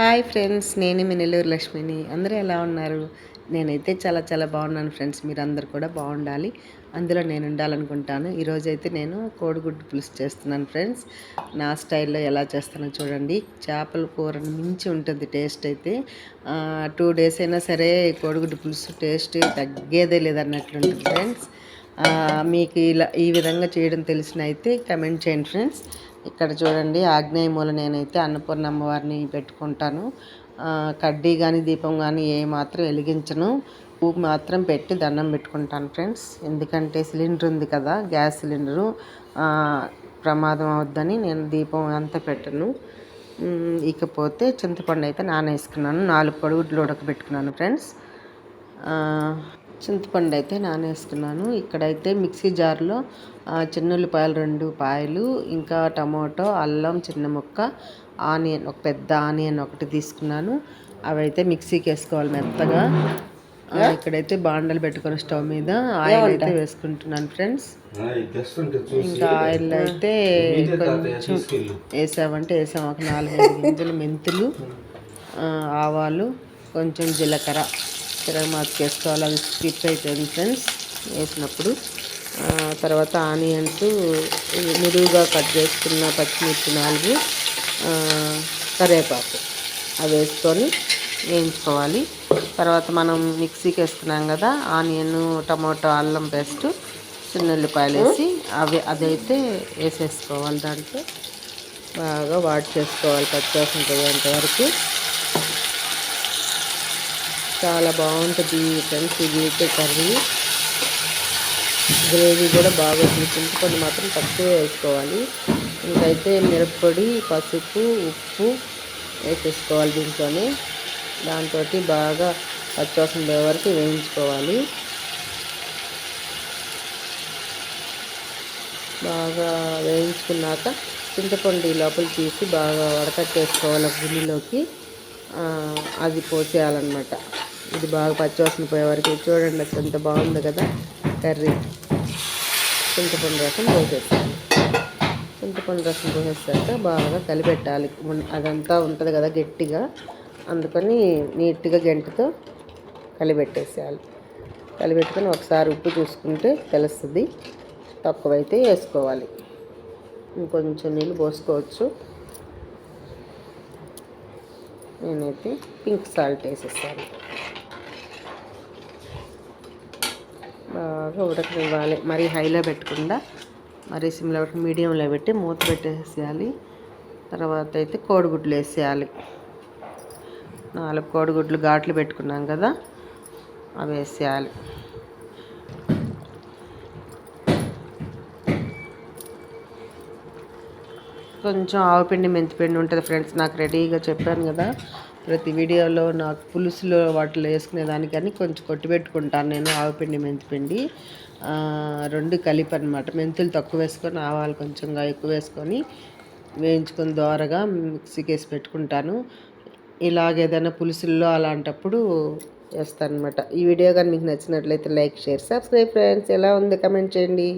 Hi friends నేను మీ నెల్లూరు లక్ష్మిని. అందరూ ఎలా ఉన్నారు? నేనైతే చాలా చాలా బాగున్నాను ఫ్రెండ్స్ మీరందరూ కూడా బాగుండాలి. అందులో నేను ఉండాలనుకుంటాను. ఈరోజైతే నేను కోడిగుడ్డు పులుసు చేస్తున్నాను ఫ్రెండ్స్. నా స్టైల్లో ఎలా చేస్తానో చూడండి. చేపల కూరను మించి ఉంటుంది టేస్ట్ అయితే. టూ డేస్ అయినా సరే కోడిగుడ్డు పులుసు టేస్ట్ తగ్గేదే లేదన్నట్లుంటుంది ఫ్రెండ్స్. మీకు ఇలా ఈ విధంగా చేయడం తెలిసిన అయితే కమెంట్ చేయండి ఫ్రెండ్స్. ఇక్కడ చూడండి ఆగ్నేయమూల నేనైతే అన్నపూర్ణ అమ్మవారిని పెట్టుకుంటాను. కడ్డీ కానీ దీపం కానీ ఏ మాత్రం వెలిగించను. పువ్వు మాత్రం పెట్టి దండం పెట్టుకుంటాను ఫ్రెండ్స్. ఎందుకంటే సిలిండర్ ఉంది కదా గ్యాస్ సిలిండరు. ప్రమాదం అవుద్దని నేను దీపం అంతా పెట్టను. ఇకపోతే చింతపండు అయితే నానేసుకున్నాను. నాలుగు పొడుగుడ్లు ఉడకబెట్టుకున్నాను ఫ్రెండ్స్. చింతపండు అయితే నానేసుకున్నాను. ఇక్కడైతే మిక్సీ జార్లో చిన్నుల్లిపాయలు రెండు పాయలు ఇంకా టమాటో అల్లం చిన్న ముక్క ఆనియన్ ఒక పెద్ద ఆనియన్ ఒకటి తీసుకున్నాను. అవి అయితే మిక్సీకి వేసుకోవాలి మెత్తగా. ఇక్కడైతే బాండలు పెట్టుకుని స్టవ్ మీద ఆయిల్ అయితే వేసుకుంటున్నాను ఫ్రెండ్స్. ఇంకా ఆయిల్ అయితే కొంచెం వేసామంటే వేసాము ఒక నాలుగైదు గింజలు మెంతులు ఆవాలు కొంచెం జీలకర్ర. తిరగమాత వేసుకోవాలి అవి స్కిప్ అవుతుంది ఫ్రెండ్స్. వేసినప్పుడు తర్వాత ఆనియన్స్ నిలువుగా కట్ చేసుకున్న పచ్చిమిర్చి నాలుగు కరివేపాకు. అవి వేసుకొని వేయించుకోవాలి. తర్వాత మనం మిక్సీకి వేసుకున్నాం కదా ఆనియన్ టమాటో అల్లం పేస్ట్ చిన్నెల్లిపాయలు వేసి అవి అదైతే వేసేసుకోవాలి దాంట్లో. బాగా వాట్ చేసుకోవాలి పచ్చివాసన పోయేంత వరకు. చాలా బాగుంటుంది ఫ్రెండ్స్. ఇది అయితే కర్రీ. గ్రేవీ కూడా బాగా చింతపండు మాత్రం తక్కువే వేసుకోవాలి. ఇంకైతే మిరప్పొడి పసుపు ఉప్పు వేసేసుకోవాలి దీంట్లోనే. దాంతో బాగా పచ్చివాసన పోయే వరకు వేయించుకోవాలి. బాగా వేయించుకున్నాక చింతపండు లోపల తీసి బాగా వడకట్టేసుకోవాలి గిన్నెలోకి అది పోసేయాలన్నమాట. ఇది బాగా పచ్చివాసన పోయే వరకు చూడండి అసలు ఎంత బాగుంది కదా. కర్రీ. చింతపండు రసం పోసేస్తాను. చింతపండు రసం పోసేసాక బాగా కలిపెట్టాలి. అదంతా ఉంటుంది కదా గట్టిగా. అందుకని నీట్గా గంటతో కలిపెట్టేసేయాలి. కలిపెట్టుకొని ఒకసారి ఉప్పు చూసుకుంటే తెలుస్తుంది. తక్కువైతే వేసుకోవాలి. ఇంకొంచెం నీళ్ళు పోసుకోవచ్చు. నేనైతే పింక్ సాల్ట్ వేసేస్తాను బాగా ఉడకనివ్వాలి మరీ హైలో పెట్టకుండా మరీ సిమ్లో పెట్టి మీడియంలో పెట్టి మూత పెట్టేసేయాలి. తర్వాత అయితే కోడిగుడ్లు వేసేయాలి. నాలుగు కోడిగుడ్లు ఘాట్లు పెట్టుకున్నాం కదా అవి వేసేయాలి. కొంచెం ఆవుపిండి మెంతిపిండి ఉంటుంది ఫ్రెండ్స్ నాకు రెడీగా చెప్పాను కదా. ప్రతి వీడియోలో నాకు పులుసులో వాటిలో వేసుకునే దానికని కొంచెం కొట్టి పెట్టుకుంటాను నేను ఆవుపిండి మెంతిపిండి రెండు కలిపి అనమాట మెంతులు తక్కువ వేసుకొని ఆవాలు కొంచెంగా ఎక్కువ వేసుకొని వేయించుకొని దోరగా మిక్సీకి వేసి పెట్టుకుంటాను. ఇలాగ ఏదైనా పులుసుల్లో అలాంటప్పుడు వేస్తాను అనమాట ఈ వీడియో కానీ మీకు నచ్చినట్లయితే లైక్ షేర్ సబ్స్క్రైబ్ ఫ్రెండ్స్. ఎలా ఉంది? కమెంట్ చేయండి.